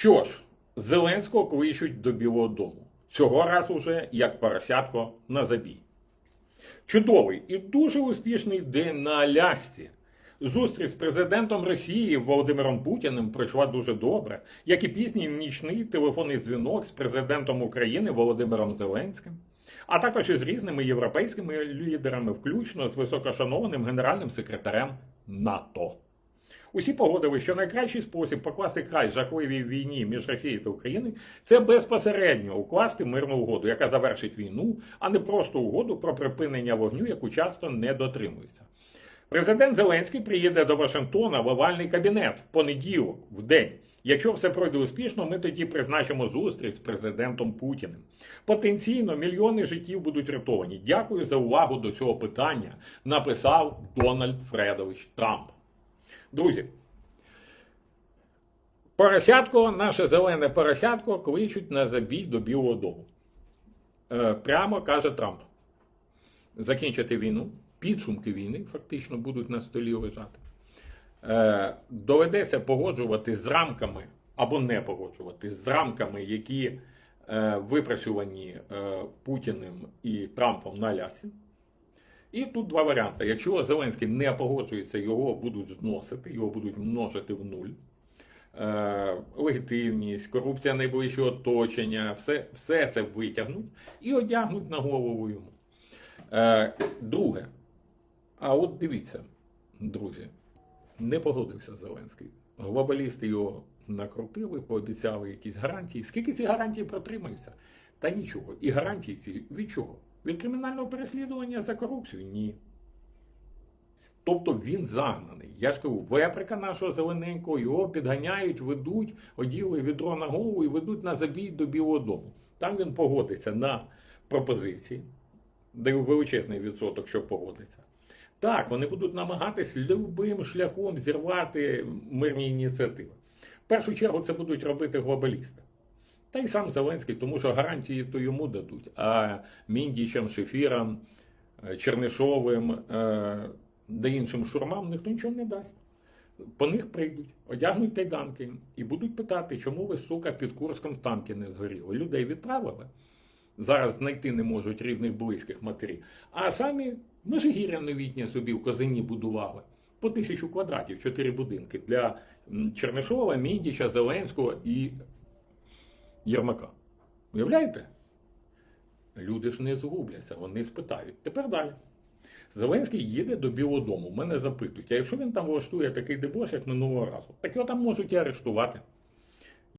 Що ж, Зеленського кличуть до Білого Дому. Цього разу вже як поросятко на забій. Чудовий і дуже успішний день на Алясці. Зустріч з президентом Росії Володимиром Путіним пройшла дуже добре, як і пізній нічний телефонний дзвінок з президентом України Володимиром Зеленським, а також із різними європейськими лідерами, включно з високошанованим генеральним секретарем НАТО. Усі погодили, що найкращий спосіб покласти край жахливій війні між Росією та Україною це безпосередньо укласти мирну угоду, яка завершить війну, а не просто угоду про припинення вогню, яку часто не дотримується. Президент Зеленський приїде до Вашингтона в овальний кабінет в понеділок, в день. Якщо все пройде успішно, ми тоді призначимо зустріч з президентом Путіним. Потенційно мільйони життів будуть рятовані. Дякую за увагу до цього питання. Написав Дональд Фредович Трамп. Друзі, поросятко, наше зелене поросятко кличуть на забій до Білого Дому. Е, прямо каже Трамп. Закінчити війну, підсумки війни фактично будуть на столі лежати. Е, доведеться погоджувати з рамками або не погоджувати з рамками, які е, випрацьовані е, Путіним і Трампом на Алясі. І тут два варіанти. Якщо Зеленський не погоджується, його будуть зносити, його будуть множити в нуль. Е, легітимність, корупція найближчого оточення, все, все це витягнуть і одягнуть на голову йому. Е, друге, а от дивіться, друзі, не погодився Зеленський. Глобалісти його накрутили, пообіцяли якісь гарантії. Скільки ці гарантії протримаються? Та нічого. І гарантії ці від чого? Від кримінального переслідування за корупцію? Ні. Тобто він загнаний. Я ж кажу, веприка нашого зелененького, його підганяють, ведуть, оділи відро на голову і ведуть на забій до Білого Дому. Там він погодиться на пропозиції, даю величезний відсоток, що погодиться. Так, вони будуть намагатись любим шляхом зірвати мирні ініціативи. В першу чергу це будуть робити глобалісти. Та й сам Зеленський, тому що гарантії то йому дадуть. А Міндічам, Шефірам, е, Чернишовим е, да іншим шурмам ніхто нічого не дасть. По них прийдуть, одягнуть кайданки і будуть питати, чому ви, сука, під Курском в танки не згоріли. Людей відправили. Зараз знайти не можуть рідних близьких матерів. А самі Межигір'я новітнє собі в Козині будували. По тисячу квадратів, чотири будинки для Чернишова, Міндіча, Зеленського і Єрмака. Уявляєте? Люди ж не згубляться, вони спитають. Тепер далі. Зеленський їде до Білого Дому. Мене запитують, а якщо він там влаштує такий дебош, як минулого разу, так його там можуть і арештувати.